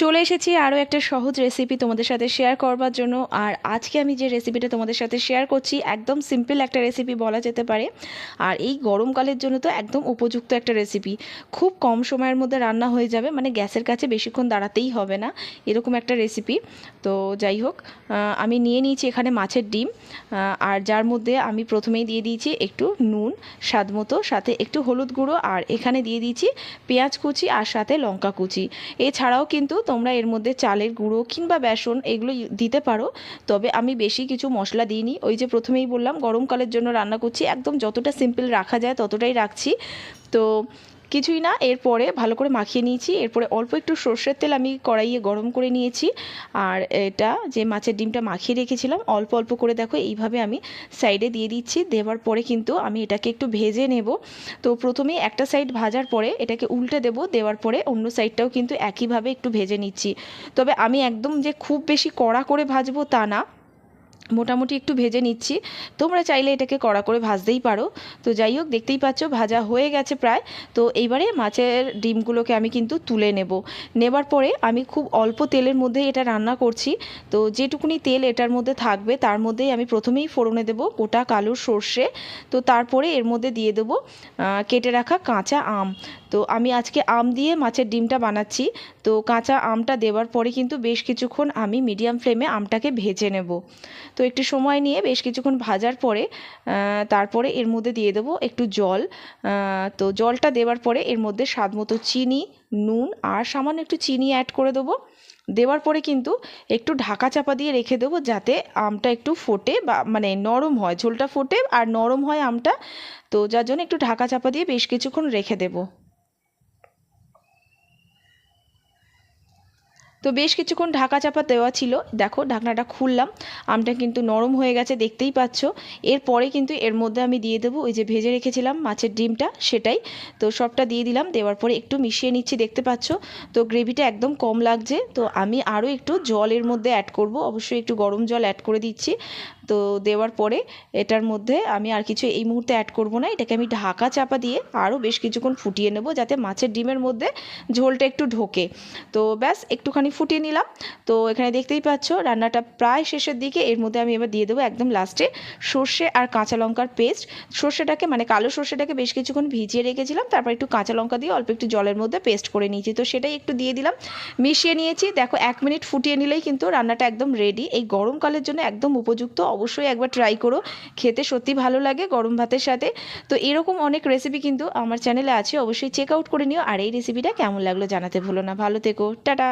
চলে এসেছি আরও একটা সহজ রেসিপি তোমাদের সাথে শেয়ার করবার জন্য। আর আজকে আমি যে রেসিপিটা তোমাদের সাথে শেয়ার করছি, একদম সিম্পল একটা রেসিপি বলা যেতে পারে। আর এই গরমকালের জন্য তো একদম উপযুক্ত একটা রেসিপি খুব কম সময়ের মধ্যে রান্না হয়ে যাবে মানে গ্যাসের কাছে বেশিক্ষণ দাঁড়াতেই হবে না, এরকম একটা রেসিপি তো যাই হোক আমি নিয়ে নিয়েছি এখানে মাছের ডিম আর যার মধ্যে আমি প্রথমেই দিয়ে দিয়েছি একটু নুন, স্বাদ মতো, সাথে একটু হলুদ গুঁড়ো, আর এখানে দিয়ে দিয়েছি পেঁয়াজ কুচি আর সাথে লঙ্কা কুচি। এছাড়াও কিন্তু তোমরা এর মধ্যে চালের গুঁড়ো কিংবা বেসন এগুলো দিতে পারো। তবে আমি বেশি কিছু মশলা দিইনি। ওই যে প্রথমেই বললাম, গরমকালের জন্য রান্না করছি। একদম যতটা সিম্পল রাখা যায় ততটাই রাখছি। তো কিছুই না, এরপরে ভালো করে মাখিয়ে নিয়েছি, এরপরে অল্প একটু সর্ষের তেল আমি কড়াইয়ে গরম করে নিয়েছি, আর এটা যে মাছের ডিমটা মাখিয়ে রেখেছিলাম, অল্প অল্প করে দেখো এইভাবে আমি সাইডে দিয়ে দিচ্ছি, দেওয়ার পরে কিন্তু আমি এটাকে একটু ভেজে নেব। তো প্রথমে একটা সাইড ভাজার পরে এটাকে উল্টে দেব, দেওয়ার পরে অন্য সাইডটাও কিন্তু একইভাবে একটু ভেজে নিচ্ছি। তবে আমি একদম যে খুব বেশি কড়া করে ভাজবো তা না মোটামুটি একটু ভেজে নিচ্ছি। তোমরা চাইলে এটাকে কড়া করে ভাজতেই পারো। তো যাই হোক, দেখতেই পাচ্ছ ভাজা হয়ে গেছে প্রায়। তো এইবারে মাছের ডিমগুলোকে আমি কিন্তু তুলে নেব। নেবার পরে আমি খুব অল্প তেলের মধ্যে এটা রান্না করছি। তো যেটুকুনি তেল এটার মধ্যে থাকবে, তার মধ্যেই আমি প্রথমেই ফোড়নে দেবো গোটা কালো সর্ষে। তো তারপরে এর মধ্যে দিয়ে দেবো কেটে রাখা কাঁচা আম। তো আমি আজকে আম দিয়ে মাছের ডিমটা বানাচ্ছি। তো কাঁচা আমটা দেওয়ার পরে কিন্তু বেশ কিছুক্ষণ আমি মিডিয়াম ফ্লেমে আমটাকে ভেজে নেব। তো একটু সময় নিয়ে বেশ কিছুক্ষণ ভাজার পরে তারপরে এর মধ্যে দিয়ে দেবো একটু জল। তো জলটা দেওয়ার পরে এর মধ্যে স্বাদ মতো চিনি, নুন আর সামান্য একটু চিনি অ্যাড করে দেবো। দেওয়ার পরে কিন্তু একটু ঢাকা চাপা দিয়ে রেখে দেবো যাতে আমটা একটু ফোটে বা মানে নরম হয়, ঝোলটা ফোটে আর নরম হয় আমটা। তো যার জন্য একটু ঢাকা চাপা দিয়ে বেশ কিছুক্ষণ রেখে দেবো। তো বেশ কিছুক্ষণ ঢাকা চাপা দেওয়া ছিল। দেখো, ঢাকনাটা খুললাম। আমটা কিন্তু নরম হয়ে গেছে, দেখতেই পাচ্ছ। এরপরে কিন্তু এর মধ্যে আমি দিয়ে দেবো ওই যে ভেজে রেখেছিলাম মাছের ডিমটা, সেটাই। তো সবটা দিয়ে দিলাম, দেওয়ার পরে একটু মিশিয়ে নিচ্ছি, দেখতে পাচ্ছ। তো গ্রেভিটা একদম কম লাগছে। তো আমি আরও একটু জলের মধ্যে অ্যাড করব। অবশ্যই একটু গরম জল অ্যাড করে দিচ্ছি। তো দেওয়ার পরে এটার মধ্যে আমি আর কিছু এই মুহূর্তে অ্যাড করব না। এটাকে আমি ঢাকা চাপা দিয়ে আরও বেশ কিছুক্ষণ ফুটিয়ে নেব যাতে মাছের ডিমের মধ্যে ঝোলটা একটু ঢোকে। তো ব্যাস, একটুখানি ফুটিয়ে নিলাম। তো এখানে দেখতেই পাচ্ছ, রান্নাটা প্রায় শেষের দিকে। এর মধ্যে আমি এবার দিয়ে দেবো একদম লাস্টে সর্ষে আর কাঁচা লঙ্কার পেস্ট সর্ষেটাকে মানে কালো সর্ষেটাকে বেশ কিছুক্ষণ ভিজিয়ে রেখেছিলাম। তারপর একটু কাঁচা লঙ্কা দিয়ে অল্প একটু জলের মধ্যে পেস্ট করে নিয়েছি। তো সেটাই একটু দিয়ে দিলাম। মিশিয়ে নিয়েছি। দেখো, এক মিনিট ফুটিয়ে নিলেই কিন্তু রান্নাটা একদম রেডি এই গরমকালের জন্য একদম উপযুক্ত অবশ্যই একবার ট্রাই করো। খেতে সত্যি ভালো লাগে গরম ভাতের সাথে। তো এরকম অনেক রেসিপি কিন্তু আমার চ্যানেলে আছে, অবশ্যই চেক আউট করে নিও। আর এই রেসিপিটা কেমন লাগল জানাতে ভুলো না। ভালো থেকো, টাটা।